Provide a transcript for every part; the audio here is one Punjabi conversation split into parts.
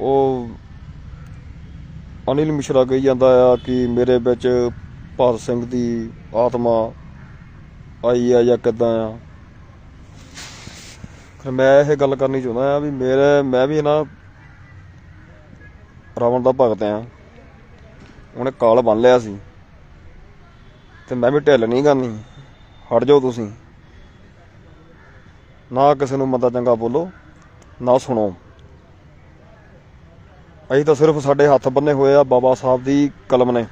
ਉਹ ਅਨਿਲ ਮਿਸ਼ਰਾ ਕਹੀ ਜਾਂਦਾ ਆ ਕਿ ਮੇਰੇ ਵਿੱਚ ਭਗਤ ਸਿੰਘ ਦੀ ਆਤਮਾ ਆਈ ਆ ਜਾਂ ਕਿੱਦਾਂ ਆ। ਫਿਰ ਮੈਂ ਇਹ ਗੱਲ ਕਰਨੀ ਚਾਹੁੰਦਾ ਆ ਵੀ ਮੇਰੇ, ਮੈਂ ਵੀ ਨਾ ਰਾਵਣ ਦਾ ਭਗਤ ਆ। ਉਹਨੇ ਕਾਲ ਬੰਨ ਲਿਆ ਸੀ। ਤੇ ਮੈਂ ਵੀ ਢਿੱਲ ਨਹੀਂ ਕਰਨੀ। ਹਟ ਜਾਓ ਤੁਸੀਂ। ਨਾ ਕਿਸੇ ਨੂੰ ਮੰਦਾ ਚੰਗਾ ਬੋਲੋ, ਨਾ ਸੁਣੋ। ਅਸੀਂ ਤਾਂ ਸਿਰਫ ਸਾਡੇ ਹੱਥ ਬੰਨੇ ਹੋਏ ਆ, ਬਾਬਾ ਸਾਹਿਬ ਦੀ ਕਲਮ ਨੇ।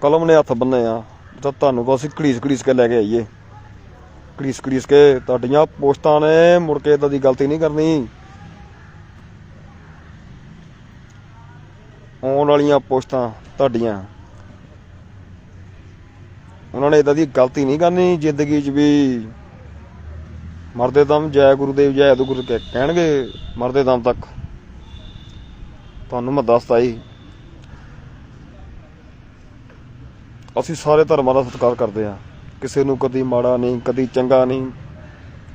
ਕਲਮ ਨੇ ਹੱਥ ਬੰਨੇ ਆ। ਤਾਂ ਤੁਹਾਨੂੰ ਤਾਂ ਅਸੀਂ ਘੜੀਸ ਘੜੀਸ ਕੇ ਲੈ ਕੇ ਆਈਏ। ਘੜੀਸ ਘੜੀਸ ਕੇ ਤੁਹਾਡੀਆਂ ਪੋਸਟਾਂ ਨੇ, ਮੁੜ ਕੇ ਇਦਾਂ ਦੀ ਗਲਤੀ ਨਹੀਂ ਕਰਨੀ। ਆਉਣ ਵਾਲੀਆਂ ਪੋਸਟਾਂ ਤੁਹਾਡੀਆਂ। ਉਹਨਾਂ ਨੇ ਇਦਾਂ ਦੀ ਗਲਤੀ ਨਹੀਂ ਕਰਨੀ ਜ਼ਿੰਦਗੀ 'ਚ ਵੀ। ਮਰਦੇ ਦਮ ਜੈ ਗੁਰੂਦੇਵ, ਜੈ ਗੁਰੂ ਕਹਿਣਗੇ, ਮਰਦੇ ਦਮ ਤੱਕ। ਤੁਹਾਨੂੰ ਮੈਂ ਦੱਸਤਾ ਹੀ ਅਸੀਂ ਸਾਰੇ ਧਰਮਾਂ ਦਾ ਸਤਿਕਾਰ ਕਰਦੇ ਆ ਕਿਸੇ ਨੂੰ ਕਦੀ ਮਾੜਾ ਨਹੀਂ, ਕਦੀ ਚੰਗਾ ਨਹੀਂ,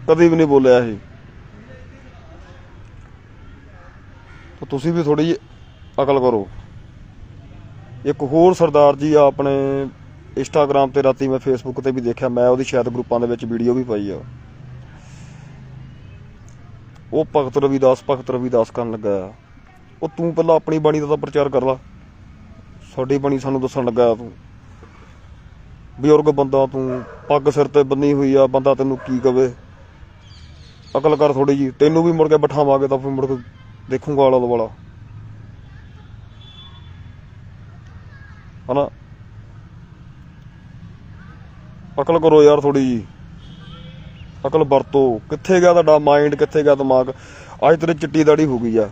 ਕਦੀ ਵੀ ਨਹੀਂ ਬੋਲਿਆ ਇਹ। ਤਾਂ ਤੁਸੀਂ ਵੀ ਥੋੜੀ ਅਕਲ ਕਰੋ। ਇੱਕ ਹੋਰ ਸਰਦਾਰ ਜੀ ਆ ਆਪਣੇ ਇੰਸਟਾਗ੍ਰam ਤੇ ਰਾਤੀ ਮੈਂ ਫੇਸਬੁੱਕ ਤੇ ਵੀ ਦੇਖਿਆ, ਮੈਂ ਉਹਦੀ ਸ਼ਾਇਦ ਗਰੁੱਪਾਂ ਦੇ ਵਿੱਚ ਵੀਡੀਓ ਵੀ ਪਾਈ ਆ। ਉਹ ਭਗਤ ਰਵਿਦਾਸ ਭਗਤ ਰਵਿਦਾਸ ਕਰਨ ਲੱਗਾ ਆ। ਉਹ ਤੂੰ ਪਹਿਲਾਂ ਆਪਣੀ ਬਾਣੀ ਦਾ ਤਾਂ ਪ੍ਰਚਾਰ ਕਰ ਲਾ। ਸਾਡੀ ਬਾਣੀ ਸਾਨੂੰ ਦੱਸਣ ਲੱਗਾ ਤੂੰ। ਬਜ਼ੁਰਗ ਬੰਦਾ ਤੂੰ, ਪੱਗ ਸਿਰ ਤੇ ਬੰਨੀ ਹੋਈ ਆ, ਬੰਦਾ ਤੈਨੂੰ ਕੀ ਕਵੇ? ਅਕਲ ਕਰ ਥੋੜੀ ਜੀ ਤੈਨੂੰ ਵੀ ਮੁੜ ਕੇ ਬਿਠਾਵਾਂਗੇ ਤਾਂ ਫਿਰ ਮੁੜ ਕੇ ਦੇਖੂਗਾ ਆਲਾ ਦੁਆਲਾ। ਹਨਾ? ਅਕਲ ਕਰੋ ਯਾਰ ਥੋੜੀ ਜੀ ਅਕਲ ਵਰਤੋ। ਕਿੱਥੇ ਗਿਆ ਤੁਹਾਡਾ ਮਾਈਂਡ ਕਿੱਥੇ ਗਿਆ ਦਿਮਾਗ? ਅੱਜ ਤੇਰੇ ਚਿੱਟੀ ਦਾੜੀ ਹੋ ਗਈ ਆ।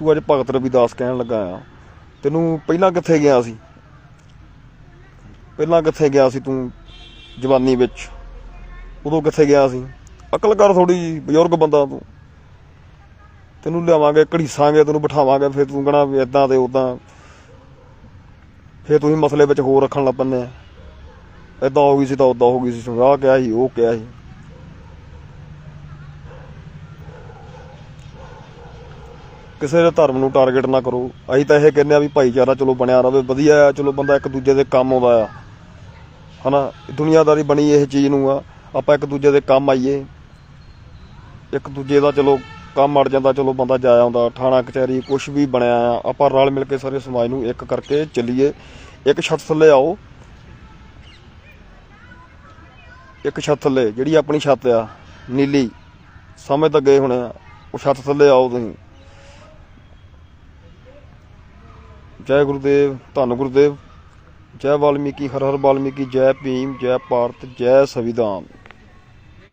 ਤੂੰ ਅੱਜ ਭਗਤ ਰਵਿਦਾਸ ਕਹਿਣ ਲੱਗਾ ਆ। ਤੈਨੂੰ ਪਹਿਲਾਂ ਕਿੱਥੇ ਗਿਆ ਸੀ? ਪਹਿਲਾਂ ਕਿੱਥੇ ਗਿਆ ਸੀ ਤੂੰ ਜਵਾਨੀ ਵਿੱਚ? ਉਦੋਂ ਕਿੱਥੇ ਗਿਆ ਸੀ? ਅਕਲ ਕਰ ਥੋੜੀ ਜੀ ਬਜ਼ੁਰਗ ਬੰਦਾ ਤੂੰ। ਤੈਨੂੰ ਲਿਆਵਾਂਗੇ, ਘੜੀਸਾਂਗੇ, ਤੈਨੂੰ ਬਿਠਾਵਾਂਗੇ, ਫਿਰ ਤੂੰ ਕਹਣਾ ਵੀ ਇਦਾਂ ਤੇ ਉਦਾਂ ਫਿਰ ਤੁਸੀਂ ਮਸਲੇ ਵਿੱਚ ਹੋਰ ਰੱਖਣ ਲੱਗ ਪੈਂਦੇ ਆ। ਇਦਾਂ ਹੋ ਗਈ ਸੀ ਤਾਂ ਉਦਾਂ ਹੋ ਗਈ ਸੀ ਆਹ ਕਿਹਾ ਸੀ, ਉਹ ਕਿਹਾ ਸੀ। ਕਿਸੇ ਦੇ ਧਰਮ ਨੂੰ ਟਾਰਗੇਟ ਨਾ ਕਰੋ। ਅਸੀਂ ਤਾਂ ਇਹ ਕਹਿੰਦੇ ਆ ਵੀ ਭਾਈਚਾਰਾ ਚਲੋ ਬਣਿਆ ਰਵੇ, ਵਧੀਆ ਆ, ਚਲੋ ਬੰਦਾ ਇੱਕ ਦੂਜੇ ਦੇ ਕੰਮ ਆਉਂਦਾ ਆ। ਹਨਾ? ਦੁਨੀਆਦਾਰੀ ਬਣੀ ਇਹ ਚੀਜ਼ ਨੂੰ ਆ। ਆਪਾਂ ਇੱਕ ਦੂਜੇ ਦੇ ਕੰਮ ਆਈਏ। ਇੱਕ ਦੂਜੇ ਦਾ ਚਲੋ ਕੰਮ ਅੜ ਜਾਂਦਾ, ਚਲੋ ਬੰਦਾ ਜਾ ਆਉਂਦਾ, ਥਾਣਾ, ਕਚਹਿਰੀ ਕੁਝ ਵੀ ਬਣਿਆ ਆ। ਆਪਾਂ ਰਲ ਮਿਲ ਕੇ ਸਾਰੇ ਸਮਾਜ ਨੂੰ ਇੱਕ ਕਰਕੇ ਚੱਲੀਏ। ਇੱਕ ਛੱਤ ਥੱਲੇ ਆਓ। ਇੱਕ ਛੱਤ ਥੱਲੇ, ਜਿਹੜੀ ਆਪਣੀ ਛੱਤ ਆ, ਨੀਲੀ। ਸਮਝ ਤਾਂ ਗਏ ਹੋਣੇ ਆ। ਉਹ ਛੱਤ ਥੱਲੇ ਆਓ ਤੁਸੀਂ। ਜੈ ਗੁਰਦੇਵ, ਧੰਨ ਗੁਰਦੇਵ। ਜੈ ਵਾਲਮੀਕੀ, ਹਰ ਹਰ ਵਾਲਮੀਕੀ, ਜੈ ਭੀਮ, ਜੈ ਭਾਰਤ, ਜੈ ਸੰਵਿਧਾਨ।